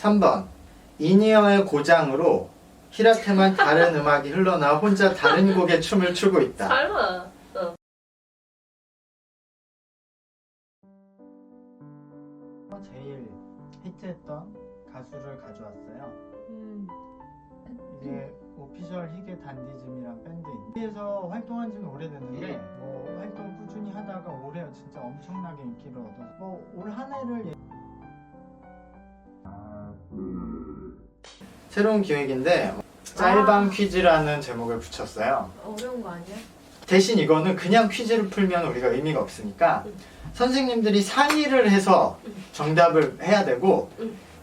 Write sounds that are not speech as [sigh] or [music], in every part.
3번 인이어의 고장으로 히라테만 다른 음악이 흘러나와 혼자 다른 곡의 춤을 추고 있다. 설마. 어. 제일 히트했던 가수를 가져왔어요. 음. 이게 오피셜 희게 단디즘이란 밴드인데 여기에서 활동한 지는 오래됐는데 뭐 활동 꾸준히 하다가 올해 진짜 엄청나게 인기를 얻어서 뭐 올 한 해를 새로운 기획인데 짤방 퀴즈라는 제목을 붙였어요. 어려운 거 아니야? 대신 이거는 그냥 퀴즈를 풀면 우리가 의미가 없으니까 음. 선생님들이 상의를 해서 정답을 해야 되고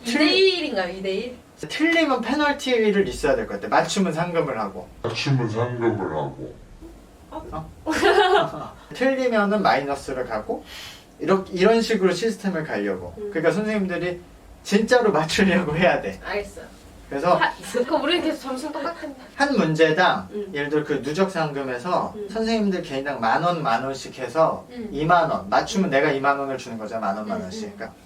2대1인가요? 2대1? 틀리면 페널티를 있어야 될 것 같아. 맞추면 상금을 하고. 맞춤은 상금을 하고 [laughs] 틀리면은 마이너스를 가고 이렇게 이런 식으로 시스템을 가려고. 음. 그러니까 선생님들이 진짜로 맞추려고 해야 돼. 알겠어요. 그래서 하, 그럼 우리는 계속 점수는 똑같은데. 한 문제당 음. 예를 들어 그 누적 상금에서 음. 선생님들 개인당 만 원, 만 원씩 해서 음. 2만 원. 맞추면 내가 2만 원을 주는 거잖아. 만 원, 만 음, 원씩. 음. 그러니까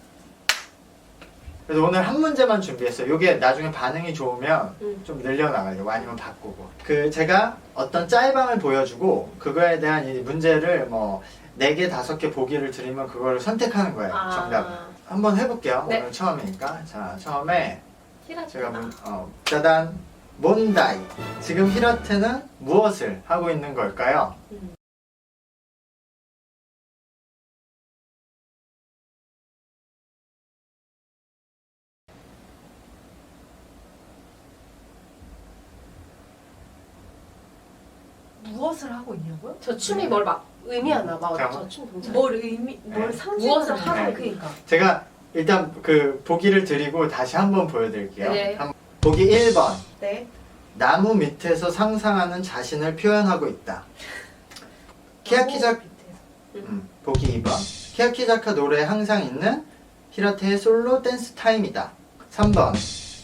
그래서 오늘 한 문제만 준비했어요. 이게 나중에 반응이 좋으면 음. 좀 늘려나가려고 아니면 바꾸고. 그 제가 어떤 짤방을 보여주고 그거에 대한 이 문제를 뭐 4개, 5개 보기를 드리면 그거를 선택하는 거예요. 아. 정답. 한번 해볼게요. 네. 오늘 처음이니까. 자, 처음에. 제가 문, 어, 짜단 몬다이. 지금 히라테는 무엇을 하고 있는 걸까요? 음. 무엇을 하고 있냐고요? 저 춤이 뭘 막 의미하나 봐. 잠깐만. 저춤 동작. 뭘 의미, 뭘 네. 상징으로 무엇을 하고 하고 그니까 제가 일단 그 보기를 드리고 다시 한번 보여드릴게요. 네. 한- 보기 1번. 네. 나무 밑에서 상상하는 자신을 표현하고 있다. 밑에서. 음, 보기 2번. 키야키자카 노래에 항상 있는 히라테의 솔로 댄스 타임이다. 3번.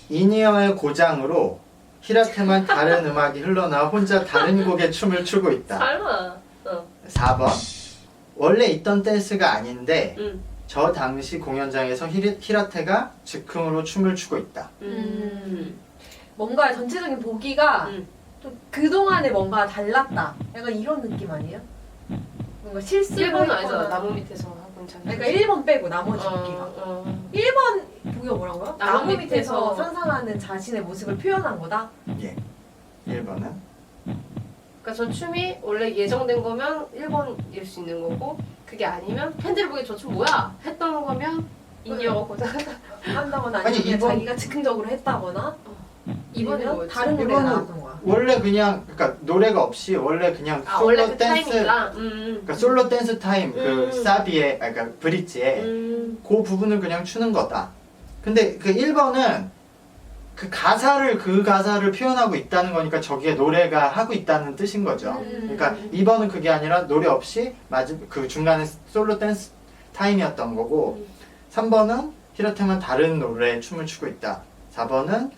이니어의 고장으로 히라테만 다른 [laughs] 음악이 흘러나와 혼자 다른 곡의 춤을 추고 있다. 설마. 어. 4번. 원래 있던 댄스가 아닌데 음. 저 당시 공연장에서 히리, 히라테가 즉흥으로 춤을 추고 있다. 음. 뭔가 전체적인 보기가 음. 좀 그동안에 뭔가 달랐다. 약간 이런 느낌 아니에요? 뭔가 실수를 1번은 했거나. 아니잖아. 나무 밑에서 하고. 그러니까 1번 빼고 나머지 보기가. 어, 어. 1번 보기가 뭐라고요? 나무 나무 밑에서 밑에서 상상하는 자신의 모습을 표현한 거다? 예. 1번은 그러니까 저 춤이 원래 예정된 거면 1번일 수 있는 거고 그게 아니면 팬들이 보기에 저 춤 뭐야? 했던 거면 인이어가 고장하다. 한다거나 아니, 아니면 그냥 이번- 자기가 즉흥적으로 했다거나 2번이 아니면 뭐였지? 다른 노래가 이번은- 나왔던 거야. 원래 그냥 그러니까 노래가 없이 원래 그냥 아 솔로 원래 그 댄스 타이밍이다. 음. 그러니까 솔로 댄스 타임 그 음. 사비에 아, 그러니까 브릿지에 음. 그 부분을 그냥 추는 거다. 근데 그 1번은 그 가사를 그 가사를 표현하고 있다는 거니까 저기에 노래가 하고 있다는 뜻인 거죠. 음. 그러니까 2번은 그게 아니라 노래 없이 마지 그 중간에 솔로 댄스 타임이었던 거고 음. 3번은 히라테만 다른 노래에 춤을 추고 있다. 4번은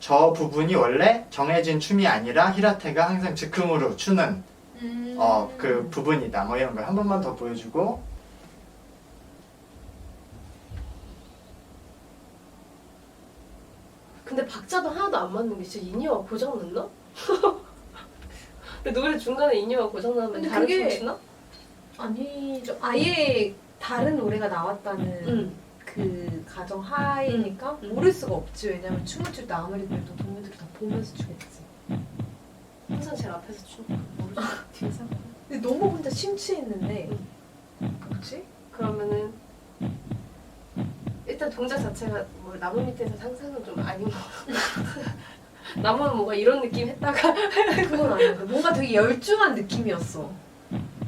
저 부분이 원래 정해진 춤이 아니라 히라테가 항상 즉흥으로 추는 음. 어그 부분이다. 뭐 이런 거한 번만 더 보여주고 근데 박자도 하나도 안 맞는 게 진짜 인이어가 고장 났나? [laughs] 근데 노래 중간에 인이어가 고장 나면 근데 다른 그게- 춤 추나? 아니죠. 아예 다른 노래가 나왔다는 응. 그 가정 하에니까 음. 모를 수가 없지. 왜냐면 춤을 출 때 아무리 그래도 동료들이 다 보면서 추겠지. 항상 제일 앞에서 추니까 모르죠. 뒤에서. 근데 너무 혼자 심취했는데 뭐지? 그러면은 일단 동작 자체가 뭐 나무 밑에서 상상은 좀 아닌 거. [laughs] 나무는 뭔가 이런 느낌 했다가 [laughs] 그건 아닌데 뭔가 되게 열중한 느낌이었어.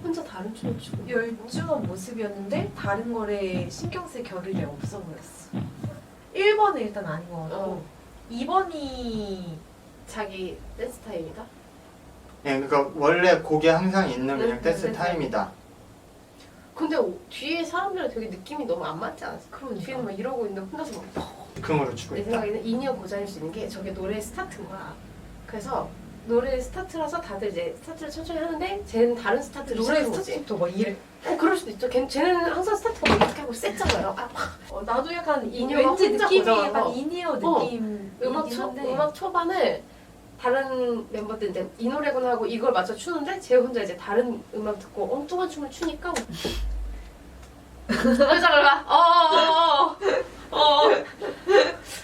혼자 다른 춤을 추고. 열중한 모습이었는데 다른 거에 신경 쓸 겨를이 없어 보였어. 1번은 일단 아닌 것 같고 어. 2번이 자기 댄스 타임이다. 예, 그러니까 원래 곡에 항상 있는 그냥 네, 댄스 네, 네. 타임이다. 근데 오- 뒤에 사람들은 되게 느낌이 너무 안 맞지 않았어? 그러니까. 뒤에는 막 이러고 있는데 혼자서 막 즉흥으로 추고 내 있다. 생각에는 인이어 고장일 수 있는 게 저게 노래의 스타트인 거야. 그래서 노래 스타트라서 다들 이제 스타트를 천천히 하는데 쟤는 다른 스타트를 노래 시작한 거지. 스타트부터 막 이래. 어 그럴 수도 있죠. 걔, 쟤는 항상 스타트가 막 이렇게 하고 셌잖아요. 아, 막 어, 나도 약간 인이어가 왠지 혼자 느낌이. 약간 인이어 어, 느낌. 음악 초 음악 초반에 다른 멤버들 이제 이 노래구나 하고 이걸 맞춰 추는데 쟤 혼자 이제 다른 음악 듣고 엉뚱한 춤을 추니까 회장을 가. 어어어어. 어.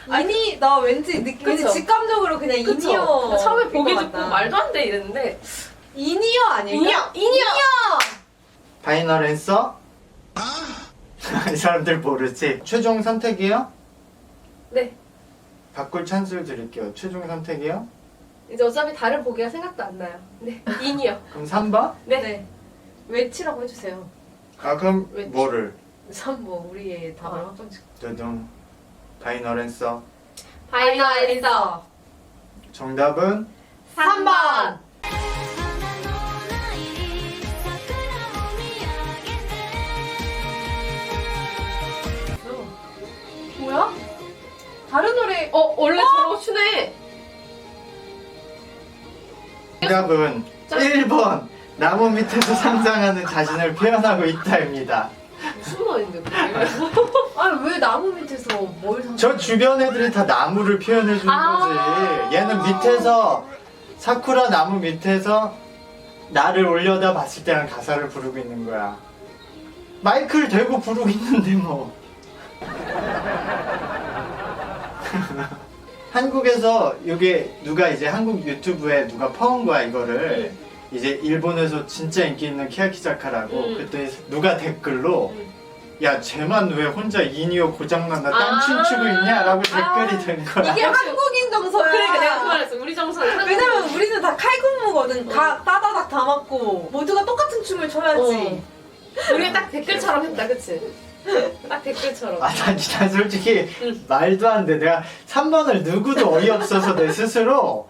[laughs] 인이 나 왠지 느, 왠지 그쵸? 직감적으로 그냥 인이어. 그쵸? 처음에 보기 것 듣고. 말도 안 돼 이랬는데 인이어 아닐까? 인이어 인이어. 파이널 앤서? [laughs] 이 사람들 모르지? 최종 선택이요? 네. 바꿀 찬스를 드릴게요. 최종 선택이요? 이제 어차피 다른 보기가 생각도 안 나요. 네. [laughs] 인이어. 그럼 3번? 네. 네. 외치라고 해주세요. 아 그럼 왜- 뭐를? 3뭐 우리의 답을 어. 확정 짓고. 두둥 파이널 앤서 파이널 앤서. 정답은 3번. 뭐야? 다른 노래. 어 원래 저러고 추네. 정답은 짠. 1번 나무 밑에서 상상하는 자신을 표현하고 있다입니다. 무슨 말인데 그게? 아니 왜 나무 밑에서 뭘 상? 저 주변 애들이 다 나무를 표현해 주는 아. 거지. 얘는 밑에서 사쿠라 나무 밑에서 나를 올려다 봤을 때랑 가사를 부르고 있는 거야. 마이크를 대고 부르고 있는데 뭐. [laughs] 한국에서 이게 누가 이제 한국 유튜브에 누가 퍼온 거야 이거를 이제 일본에서 진짜 인기 있는 키야키자카라고 음. 그때 누가 댓글로 음. 야 쟤만 왜 혼자 이니어 고장난다 딴 아. 춤추고 있냐라고 아. 댓글이 된 거야 이게 한국인 정서야. 그러니까 내가 그 말했어. 우리 정서는 왜냐면 우리는 다 칼군무거든. 어. 다 따다닥 다 맞고 모두가 똑같은 춤을 춰야지. 우리 딱 댓글처럼 했다, 그치? 딱 댓글처럼. 아, 난, 난 솔직히 응. 말도 안 돼. 내가 3번을 누구도 어이없어서 내 스스로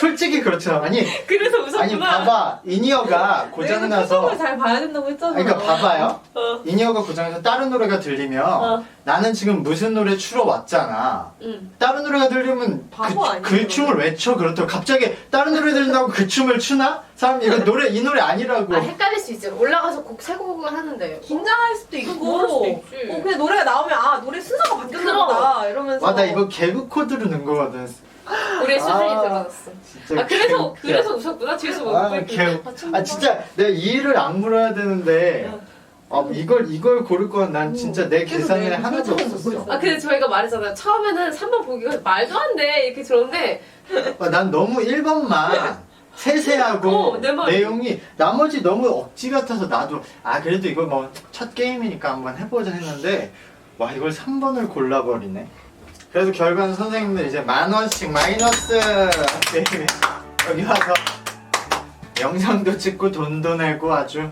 솔직히 그렇잖아. 아니, 그래서 웃었구나. 아니 봐봐. 이니어가 고장나서 잘 봐야 된다고 했잖아. 아니, 그러니까 봐봐요. 어. 이니어가 고장나서 다른 노래가 들리면 어. 나는 지금 무슨 노래 추러 왔잖아. 응. 다른 노래가 들리면 바보 그, 아니야, 그 그러면? 춤을 왜 춰? 그렇다고 갑자기 다른 노래 들린다고 그 춤을 추나? 사람 이거 노래 이 노래 아니라고. 아, 헷갈릴 수 있지. 올라가서 곡, 세 곡을 하는데. 긴장할 수도 있고. 그럴 수도 있지. 어, 그냥 노래가 나오면 아 노래 순서가 바뀌었나 그럼. 보다 이러면서. 와, 나 이거 개그 코드로 넣은 거거든. 우리의 수준이 아, 들어갔어. 진짜 아, 그래서, 개웃겨. 그래서 웃었구나. 뒤에서 뭐 아, 웃고 개, 있고. 아 진짜 내가 이 일을 안 물어야 되는데 아, 이걸 이걸 고를 거는 난 진짜 내 계산에 내 하나도 없었어. 아, 근데 저희가 말했잖아요. 처음에는 3번 보기가 말도 안 돼. 이렇게 들었는데. 아, 난 너무 1번만 [laughs] 세세하고 어, 내 말이. 내용이 나머지 너무 억지 같아서 나도 아 그래도 이거 뭐 첫 게임이니까 한번 해보자 했는데 와 이걸 3번을 골라버리네. 그래서 결과는 선생님들 이제 만 원씩 마이너스 여기 와서 영상도 찍고 돈도 내고 아주